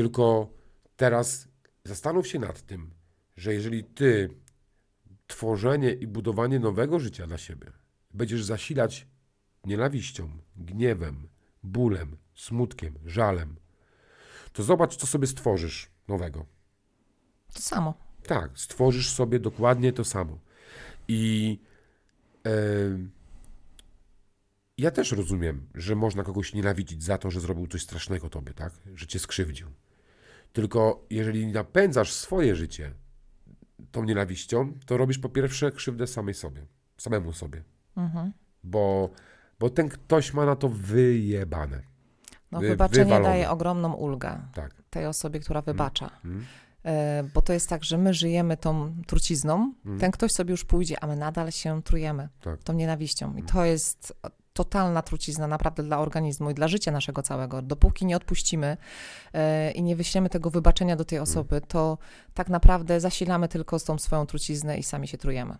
Tylko teraz zastanów się nad tym, że jeżeli ty tworzenie i budowanie nowego życia dla siebie będziesz zasilać nienawiścią, gniewem, bólem, smutkiem, żalem, to zobacz, co sobie stworzysz nowego. To samo. Tak, stworzysz sobie dokładnie to samo. I em, ja też rozumiem, że można kogoś nienawidzić za to, że zrobił coś strasznego tobie, tak? Że cię skrzywdził. Tylko jeżeli napędzasz swoje życie tą nienawiścią, to robisz po pierwsze krzywdę samej sobie, samemu sobie. Mhm. Bo, bo ten ktoś ma na to wyjebane. No, Wy- wybaczenie wywalone. daje ogromną ulgę Tak. tej osobie, która wybacza. Mm. E, Bo to jest tak, że my żyjemy tą trucizną, Mm. ten ktoś sobie już pójdzie, a my nadal się trujemy Tak. tą nienawiścią. Mm. I to jest totalna trucizna naprawdę dla organizmu i dla życia naszego całego. Dopóki nie odpuścimy e, i nie wyślemy tego wybaczenia do tej osoby, to tak naprawdę zasilamy tylko z tą swoją truciznę i sami się trujemy.